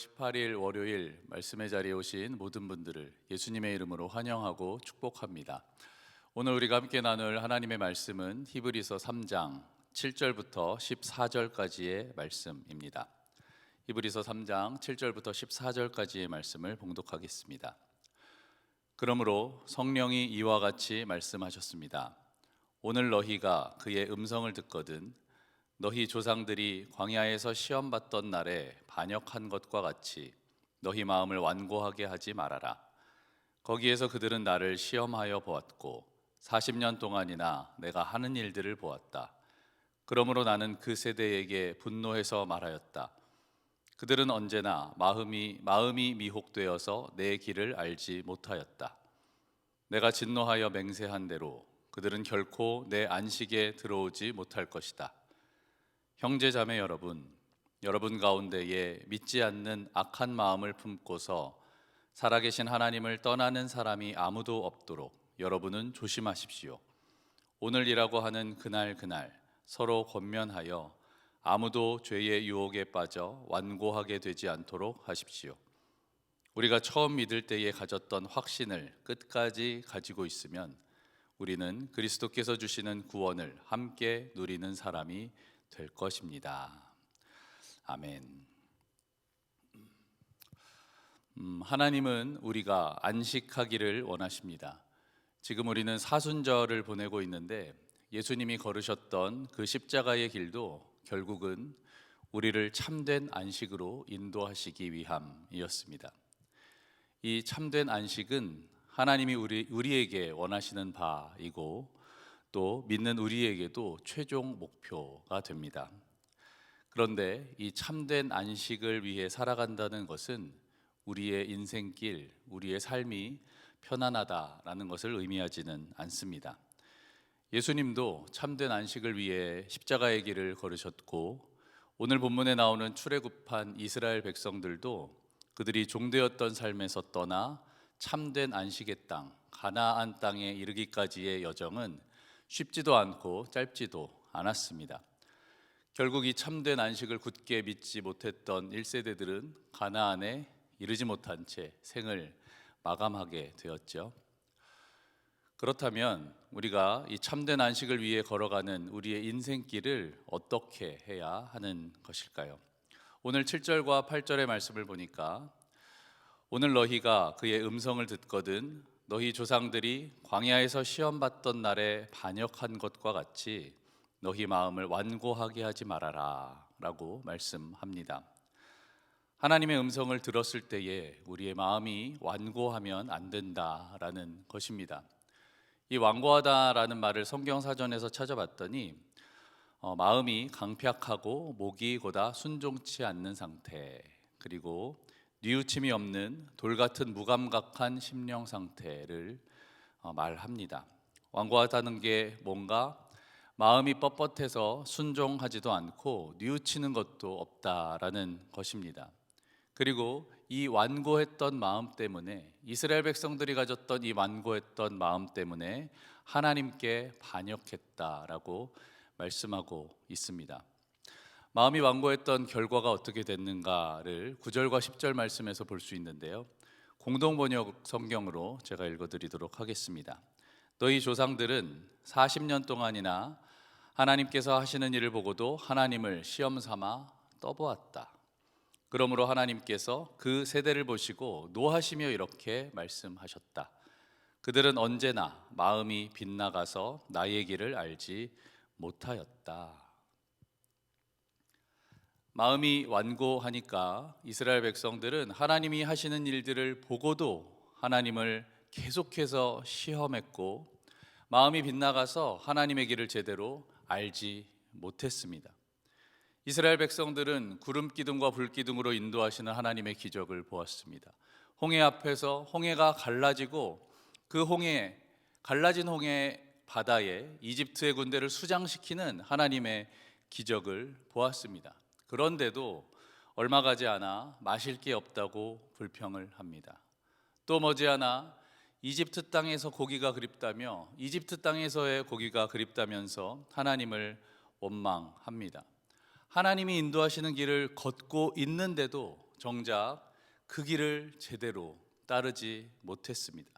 18일 월요일 말씀의 자리에 오신 모든 분들을 예수님의 이름으로 환영하고 축복합니다. 오늘 우리가 함께 나눌 하나님의 말씀은 히브리서 3장 7절부터 14절까지의 말씀입니다. 히브리서 3장 7절부터 14절까지의 말씀을 봉독하겠습니다. 그러므로 성령이 이와 같이 말씀하셨습니다. 오늘 너희가 그의 음성을 듣거든 너희 조상들이 광야에서 시험 받던 날에 반역한 것과 같이 너희 마음을 완고하게 하지 말아라. 거기에서 그들은 나를 시험하여 보았고 40년 동안이나 내가 하는 일들을 보았다. 그러므로 나는 그 세대에게 분노해서 말하였다. 그들은 언제나 마음이 마음이 미혹되어서 내 길을 알지 못하였다. 내가 진노하여 맹세한 대로 그들은 결코 내 안식에 들어오지 못할 것이다. 형제 자매 여러분, 여러분 가운데에 믿지 않는 악한 마음을 품고서 살아계신 하나님을 떠나는 사람이 아무도 없도록 여러분은 조심하십시오. 오늘이라고 하는 그날 그날 서로 권면하여 아무도 죄의 유혹에 빠져 완고하게 되지 않도록 하십시오. 우리가 처음 믿을 때에 가졌던 확신을 끝까지 가지고 있으면 우리는 그리스도께서 주시는 구원을 함께 누리는 사람이 될 것입니다. 아멘. 음, 하나님은 우리가 안식하기를 원하십니다. 지금 우리는 사순절을 보내고 있는데 예수님이 걸으셨던 그 십자가의 길도 결국은 우리를 참된 안식으로 인도하시기 위함이었습니다. 이 참된 안식은 하나님이 우리 우리에게 원하시는 바이고 또 믿는 우리에게도 최종 목표가 됩니다. 그런데 이 참된 안식을 위해 살아간다는 것은 우리의 인생길, 우리의 삶이 편안하다라는 것을 의미하지는 않습니다. 예수님도 참된 안식을 위해 십자가의 길을 걸으셨고 오늘 본문에 나오는 출애굽한 이스라엘 백성들도 그들이 종되었던 삶에서 떠나 참된 안식의 땅, 가나안 땅에 이르기까지의 여정은 쉽지도 않고 짧지도 않았습니다. 결국 이 참된 안식을 굳게 믿지 못했던 1세대들은 가나안에 이르지 못한 채 생을 마감하게 되었죠. 그렇다면 우리가 이 참된 안식을 위해 걸어가는 우리의 인생길을 어떻게 해야 하는 것일까요? 오늘 7절과 8절의 말씀을 보니까 오늘 너희가 그의 음성을 듣거든 너희 조상들이 광야에서 시험 받던 날에 반역한 것과 같이 너희 마음을 완고하게 하지 말아라라고 말씀합니다. 하나님의 음성을 들었을 때에 우리의 마음이 완고하면 안 된다라는 것입니다. 이 완고하다라는 말을 성경 사전에서 찾아봤더니 어, 마음이 강팍하고 목이 고다 순종치 않는 상태 그리고 뉘우침이 없는 돌 같은 무감각한 심령 상태를 어, 말합니다. 완고하다는 게 뭔가 마음이 뻣뻣해서 순종하지도 않고 뉘우치는 것도 없다라는 것입니다. 그리고 이 완고했던 마음 때문에 이스라엘 백성들이 가졌던 이 완고했던 마음 때문에 하나님께 반역했다라고 말씀하고 있습니다. 마음이 완고했던 결과가 어떻게 됐는가를 9절과 10절 말씀에서 볼 수 있는데요. 공동 번역 성경으로 제가 읽어 드리도록 하겠습니다. 너희 조상들은 40년 동안이나 하나님께서 하시는 일을 보고도 하나님을 시험 삼아 떠보았다. 그러므로 하나님께서 그 세대를 보시고 노하시며 이렇게 말씀하셨다. 그들은 언제나 마음이 빗나가서 나의 길을 알지 못하였다. 마음이 완고하니까 이스라엘 백성들은 하나님이 하시는 일들을 보고도 하나님을 계속해서 시험했고 마음이 빗나가서 하나님의 길을 제대로 알지 못했습니다. 이스라엘 백성들은 구름 기둥과 불 기둥으로 인도하시는 하나님의 기적을 보았습니다. 홍해 앞에서 홍해가 갈라지고 그 홍해 갈라진 홍해 바다에 이집트의 군대를 수장시키는 하나님의 기적을 보았습니다. 그런데도 얼마 가지 않아 마실 게 없다고 불평을 합니다. 또 머지않아 이집트 땅에서 고기가 그립다며 이집트 땅에서의 고기가 그립다면서 하나님을 원망합니다. 하나님이 인도하시는 길을 걷고 있는데도 정작 그 길을 제대로 따르지 못했습니다.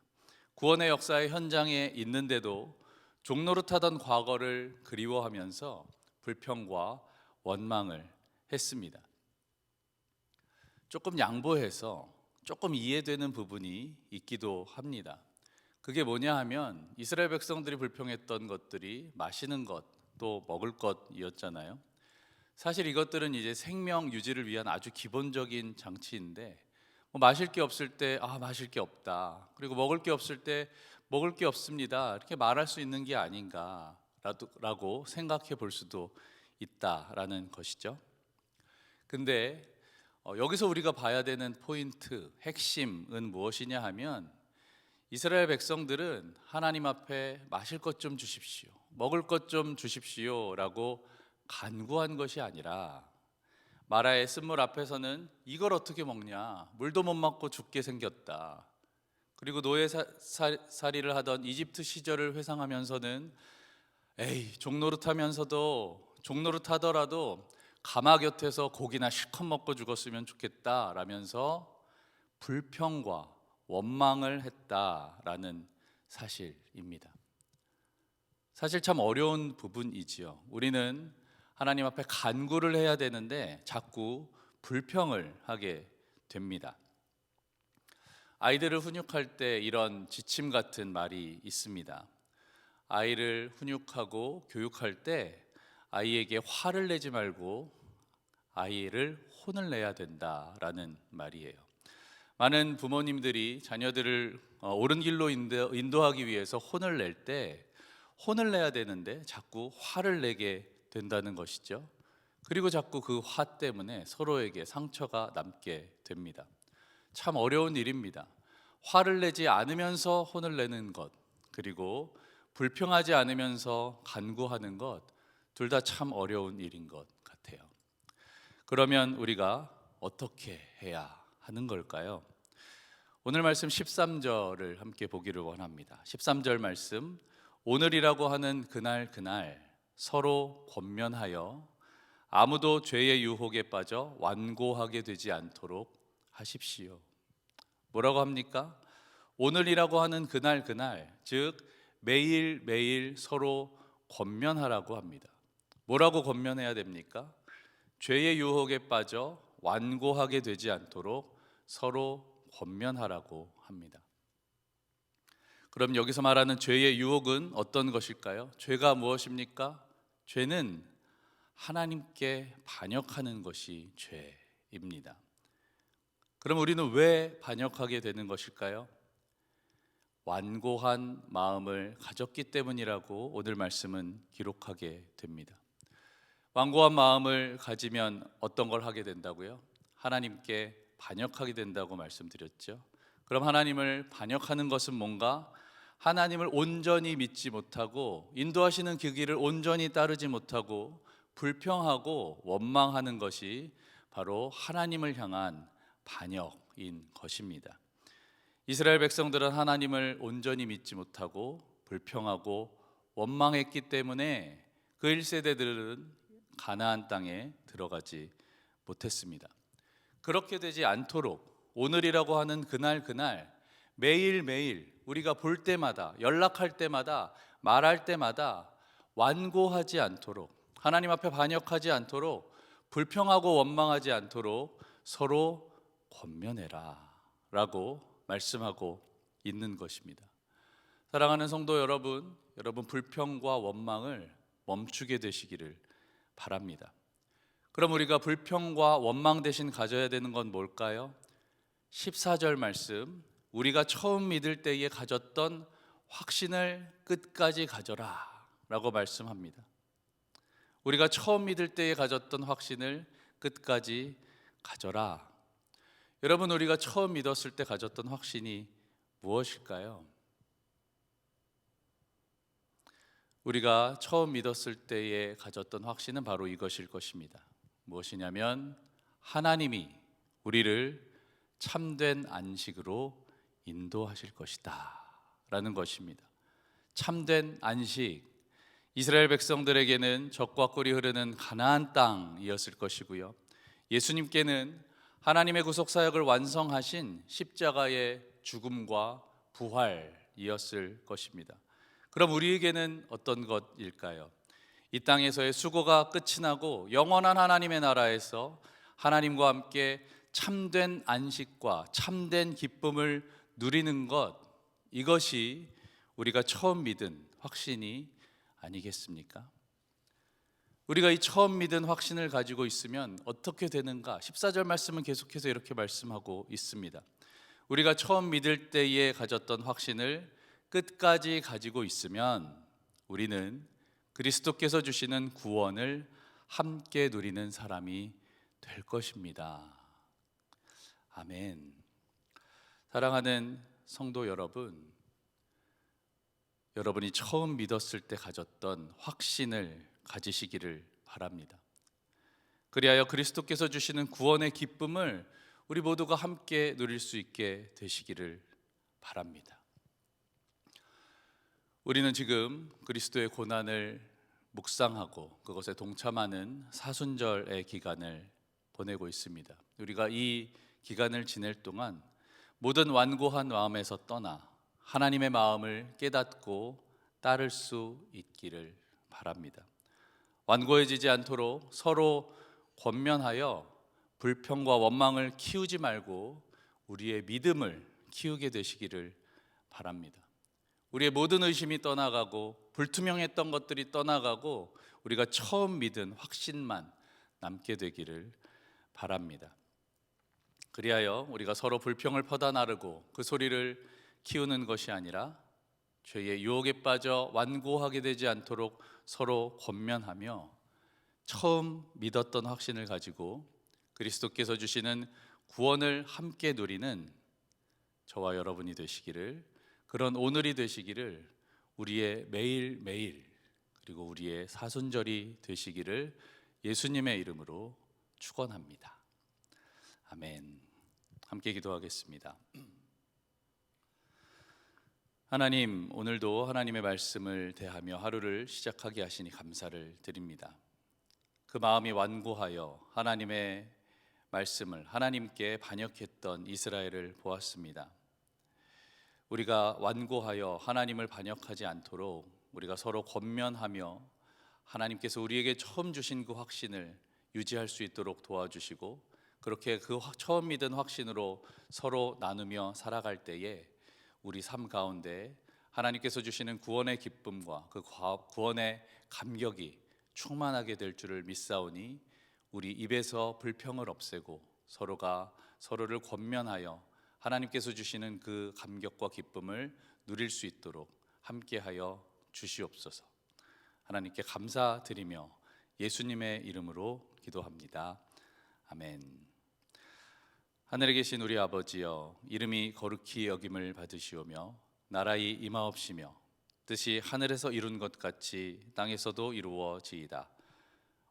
구원의 역사의 현장에 있는데도 종노릇하던 과거를 그리워하면서 불평과 원망을 했습니다. 조금 양보해서 조금 이해되는 부분이 있기도 합니다. 그게 뭐냐 하면 이스라엘 백성들이 불평했던 것들이 마시는 것, 또 먹을 것이었잖아요. 사실 이것들은 이제 생명 유지를 위한 아주 기본적인 장치인데 뭐 마실 게 없을 때 아 마실 게 없다. 그리고 먹을 게 없을 때 먹을 게 없습니다. 이렇게 말할 수 있는 게 아닌가라고 생각해 볼 수도 있다라는 것이죠. 근데 어, 여기서 우리가 봐야 되는 포인트, 핵심은 무엇이냐 하면 이스라엘 백성들은 하나님 앞에 마실 것 좀 주십시오. 먹을 것 좀 주십시오라고 간구한 것이 아니라 마라의 쓴물 앞에서는 이걸 어떻게 먹냐? 물도 못 먹고 죽게 생겼다. 그리고 노예 살이를 하던 이집트 시절을 회상하면서는 에이 종노릇 하면서도 종노릇 하더라도 가마 곁에서 고기나 실컷 먹고 죽었으면 좋겠다라면서 불평과 원망을 했다라는 사실입니다. 사실 참 어려운 부분이지요. 우리는 하나님 앞에 간구를 해야 되는데 자꾸 불평을 하게 됩니다. 아이들을 훈육할 때 이런 지침 같은 말이 있습니다. 아이를 훈육하고 교육할 때 아이에게 화를 내지 말고 아이를 혼을 내야 된다라는 말이에요. 많은 부모님들이 자녀들을 어, 옳은 길로 인도, 인도하기 위해서 혼을 낼 때 혼을 내야 되는데 자꾸 화를 내게 된다는 것이죠. 그리고 자꾸 그 화 때문에 서로에게 상처가 남게 됩니다. 참 어려운 일입니다. 화를 내지 않으면서 혼을 내는 것, 그리고 불평하지 않으면서 간구하는 것, 둘 다 참 어려운 일인 것 같아요. 그러면 우리가 어떻게 해야 하는 걸까요? 오늘 말씀 13절을 함께 보기를 원합니다. 13절 말씀 오늘이라고 하는 그날 그날 서로 권면하여 아무도 죄의 유혹에 빠져 완고하게 되지 않도록 하십시오. 뭐라고 합니까? 오늘이라고 하는 그날 그날 즉 매일 매일 서로 권면하라고 합니다. 뭐라고 권면해야 됩니까? 죄의 유혹에 빠져 완고하게 되지 않도록 서로 권면하라고 합니다. 그럼 여기서 말하는 죄의 유혹은 어떤 것일까요? 죄가 무엇입니까? 죄는 하나님께 반역하는 것이 죄입니다. 그럼 우리는 왜 반역하게 되는 것일까요? 완고한 마음을 가졌기 때문이라고 오늘 말씀은 기록하게 됩니다. 완고한 마음을 가지면 어떤 걸 하게 된다고요? 하나님께 반역하게 된다고 말씀드렸죠. 그럼 하나님을 반역하는 것은 뭔가 하나님을 온전히 믿지 못하고 인도하시는 그 길을 온전히 따르지 못하고 불평하고 원망하는 것이 바로 하나님을 향한 반역인 것입니다. 이스라엘 백성들은 하나님을 온전히 믿지 못하고 불평하고 원망했기 때문에 그 1세대들은 가나안 땅에 들어가지 못했습니다. 그렇게 되지 않도록 오늘이라고 하는 그날 그날 매일매일 우리가 볼 때마다 연락할 때마다 말할 때마다 완고하지 않도록 하나님 앞에 반역하지 않도록 불평하고 원망하지 않도록 서로 권면해라 라고 말씀하고 있는 것입니다. 사랑하는 성도 여러분, 여러분 불평과 원망을 멈추게 되시기를 바랍니다. 그럼 우리가 불평과 원망 대신 가져야 되는 건 뭘까요? 14절 말씀 우리가 처음 믿을 때에 가졌던 확신을 끝까지 가져라 라고 말씀합니다. 우리가 처음 믿을 때에 가졌던 확신을 끝까지 가져라. 여러분 우리가 처음 믿었을 때 가졌던 확신이 무엇일까요? 우리가 처음 믿었을 때에 가졌던 확신은 바로 이것일 것입니다. 무엇이냐면 하나님이 우리를 참된 안식으로 인도하실 것이다. 라는 것입니다. 참된 안식. 이스라엘 백성들에게는 적과 꿀이 흐르는 가나안 땅이었을 것이고요. 예수님께는 하나님의 구속 사역을 완성하신 십자가의 죽음과 부활이었을 것입니다. 그럼 우리에게는 어떤 것일까요? 이 땅에서의 수고가 끝이 나고 영원한 하나님의 나라에서 하나님과 함께 참된 안식과 참된 기쁨을 누리는 것 이것이 우리가 처음 믿은 확신이 아니겠습니까? 우리가 이 처음 믿은 확신을 가지고 있으면 어떻게 되는가? 14절 말씀은 계속해서 이렇게 말씀하고 있습니다. 우리가 처음 믿을 때에 가졌던 확신을 끝까지 가지고 있으면 우리는 그리스도께서 주시는 구원을 함께 누리는 사람이 될 것입니다. 아멘. 사랑하는 성도 여러분, 여러분이 처음 믿었을 때 가졌던 확신을 가지시기를 바랍니다. 그리하여 그리스도께서 주시는 구원의 기쁨을 우리 모두가 함께 누릴 수 있게 되시기를 바랍니다. 우리는 지금 그리스도의 고난을 묵상하고 그것에 동참하는 사순절의 기간을 보내고 있습니다. 우리가 이 기간을 지낼 동안 모든 완고한 마음에서 떠나 하나님의 마음을 깨닫고 따를 수 있기를 바랍니다. 완고해지지 않도록 서로 권면하여 불평과 원망을 키우지 말고 우리의 믿음을 키우게 되시기를 바랍니다. 우리의 모든 의심이 떠나가고 불투명했던 것들이 떠나가고 우리가 처음 믿은 확신만 남게 되기를 바랍니다. 그리하여 우리가 서로 불평을 퍼다 나르고 그 소리를 키우는 것이 아니라 죄의 유혹에 빠져 완고하게 되지 않도록 서로 권면하며 처음 믿었던 확신을 가지고 그리스도께서 주시는 구원을 함께 누리는 저와 여러분이 되시기를 그런 오늘이 되시기를 우리의 매일 매일 그리고 우리의 사순절이 되시기를 예수님의 이름으로 축원합니다. 아멘. 함께 기도하겠습니다. 하나님, 오늘도 하나님의 말씀을 대하며 하루를 시작하게 하시니 감사를 드립니다. 그 마음이 완고하여 하나님의 말씀을 하나님께 반역했던 이스라엘을 보았습니다. 우리가 완고하여 하나님을 반역하지 않도록 우리가 서로 권면하며 하나님께서 우리에게 처음 주신 그 확신을 유지할 수 있도록 도와주시고 그렇게 그 확- 처음 믿은 확신으로 서로 나누며 살아갈 때에 우리 삶 가운데 하나님께서 주시는 구원의 기쁨과 그 과- 구원의 감격이 충만하게 될 줄을 믿사오니 우리 입에서 불평을 없애고 서로가 서로를 권면하여 하나님께서 주시는 그 감격과 기쁨을 누릴 수 있도록 함께하여 주시옵소서. 하나님께 감사드리며 예수님의 이름으로 기도합니다. 아멘. 하늘에 계신 우리 아버지여 이름이 거룩히 여김을 받으시오며 나라의 임하옵시며 뜻이 하늘에서 이룬 것 같이 땅에서도 이루어지이다.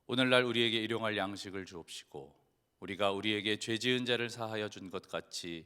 오늘날 우리에게 일용할 양식을 주옵시고 우리가 우리에게 죄 지은 자를 사하여 준 것 같이